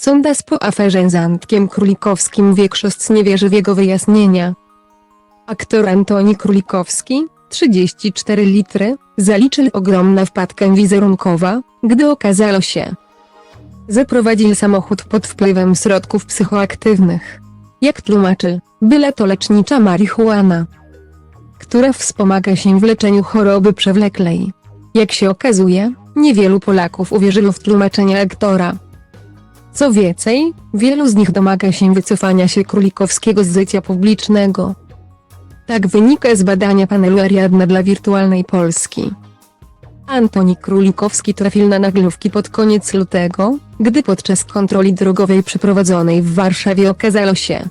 Sondaż po aferze z Antkiem Królikowskim większość nie wierzy w jego wyjaśnienia. Aktor Antoni Królikowski, 34 litry, zaliczył ogromną wpadkę wizerunkowa, gdy okazało się, że prowadził samochód pod wpływem środków psychoaktywnych. Jak tłumaczy, byle to lecznicza marihuana, która wspomaga się w leczeniu choroby przewlekłej. Jak się okazuje, niewielu Polaków uwierzyło w tłumaczenia aktora. Co więcej, wielu z nich domaga się wycofania się Królikowskiego z życia publicznego. Tak wynika z badania panelu Ariadna dla wirtualnej Polski. Antoni Królikowski trafił na naglówki pod koniec lutego, gdy podczas kontroli drogowej przeprowadzonej w Warszawie okazało się,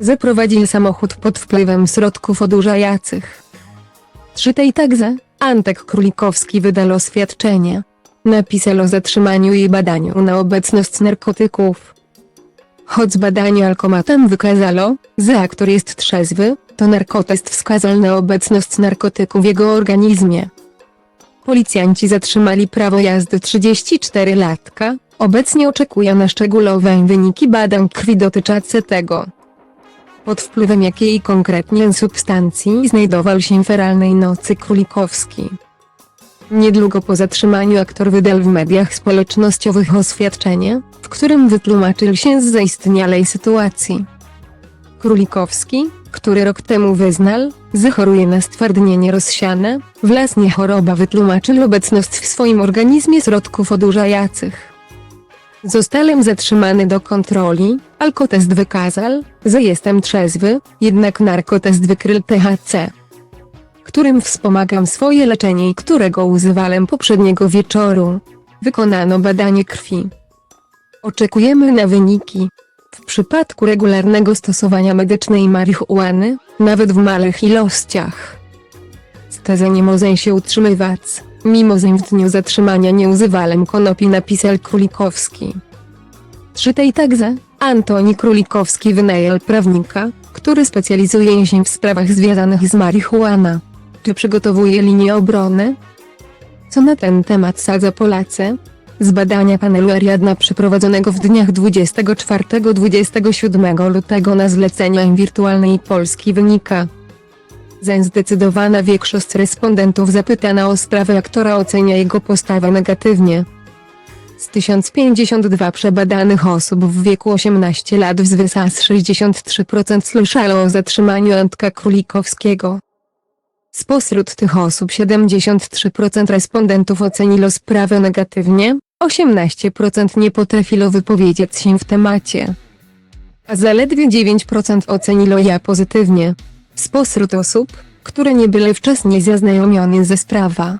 że prowadził samochód pod wpływem środków odurzających. Czytaj także, Antek Królikowski wydał oświadczenie. Napisał o zatrzymaniu i badaniu na obecność narkotyków. Choć badanie alkomatem wykazało, że aktor jest trzeźwy, to narkotest wskazał na obecność narkotyku w jego organizmie. Policjanci zatrzymali prawo jazdy 34-latka, obecnie oczekuje na szczegółowe wyniki badań krwi dotyczące tego. Pod wpływem jakiej konkretnie substancji znajdował się feralnej nocy Królikowski. Niedługo po zatrzymaniu aktor wydał w mediach społecznościowych oświadczenie, w którym wytłumaczył się z zaistniałej sytuacji. Królikowski, który rok temu wyznał, że choruje na stwardnienie rozsiane, własnie choroba wytłumaczył obecność w swoim organizmie środków odurzających. Zostałem zatrzymany do kontroli, alkotest wykazał, że jestem trzeźwy, jednak narkotest wykrył THC, którym wspomagam swoje leczenie i którego używałem poprzedniego wieczoru. Wykonano badanie krwi. Oczekujemy na wyniki. W przypadku regularnego stosowania medycznej marihuany, nawet w małych ilościach, stazę nie się utrzymywać, mimo że w dniu zatrzymania nie używałem konopi napisał Królikowski. Czytaj także, Antoni Królikowski wynajął prawnika, który specjalizuje się w sprawach związanych z marihuana. Czy przygotowuje linię obrony? Co na ten temat sadza Polacy? Z badania panelu Ariadna przeprowadzonego w dniach 24-27 lutego na zlecenie wirtualnej Polski wynika, że zdecydowana większość respondentów zapytana o sprawę aktora ocenia jego postawę negatywnie. Z 1052 przebadanych osób w wieku 18 lat w ZWSAS 63% słyszało o zatrzymaniu Antka Królikowskiego. Spośród tych osób 73% respondentów oceniło sprawę negatywnie, 18% nie potrafiło wypowiedzieć się w temacie, a zaledwie 9% oceniło ja pozytywnie. Spośród osób, które nie były wcześniej zaznajomione ze sprawa,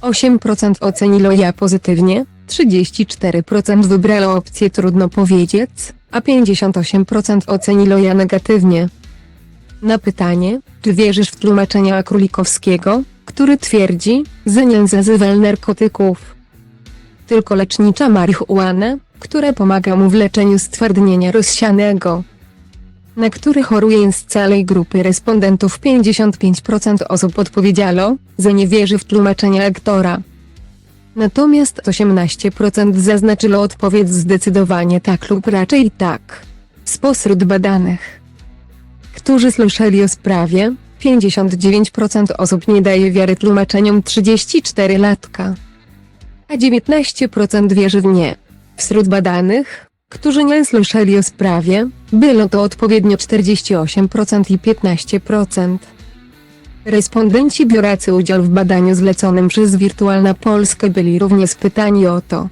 8% oceniło ja pozytywnie, 34% wybrało opcję trudno powiedzieć, a 58% oceniło ja negatywnie. Na pytanie, czy wierzysz w tłumaczenia Królikowskiego, który twierdzi, że nie zażywa narkotyków, tylko lecznicza marihuana, która pomaga mu w leczeniu stwardnienia rozsianego, na który choruje z całej grupy respondentów 55% osób odpowiedziało, że nie wierzy w tłumaczenia aktora. Natomiast 18% zaznaczyło odpowiedź zdecydowanie tak lub raczej tak. Spośród badanych, którzy słyszeli o sprawie, 59% osób nie daje wiary tłumaczeniom 34-latka, a 19% wierzy w nie. Wśród badanych, którzy nie słyszeli o sprawie, było to odpowiednio 48% i 15%. Respondenci biorący udział w badaniu zleconym przez Wirtualna Polska byli również pytani o to,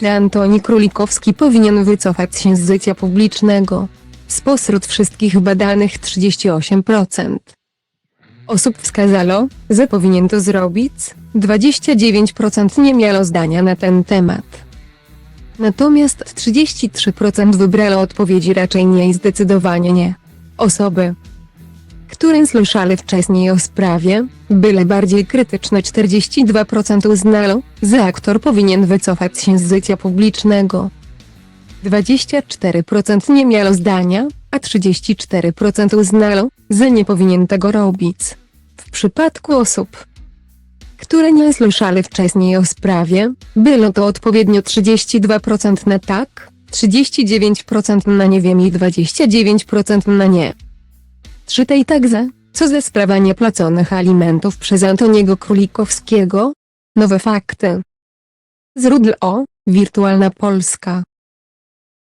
czy Antoni Królikowski powinien wycofać się z życia publicznego. Spośród wszystkich badanych 38% osób wskazało, że powinien to zrobić, 29% nie miało zdania na ten temat. Natomiast 33% wybrało odpowiedzi raczej nie i zdecydowanie nie. Osoby, które słyszeli wcześniej o sprawie, byle bardziej krytyczne 42% uznało, że aktor powinien wycofać się z życia publicznego. 24% nie miało zdania, a 34% uznało, że nie powinien tego robić. W przypadku osób, które nie słyszeli wcześniej o sprawie, było to odpowiednio 32% na tak, 39% na nie wiem i 29% na nie. 3 tej także, co ze sprawa niepłaconych alimentów przez Antoniego Królikowskiego? Nowe fakty. Źródło, Wirtualna Polska.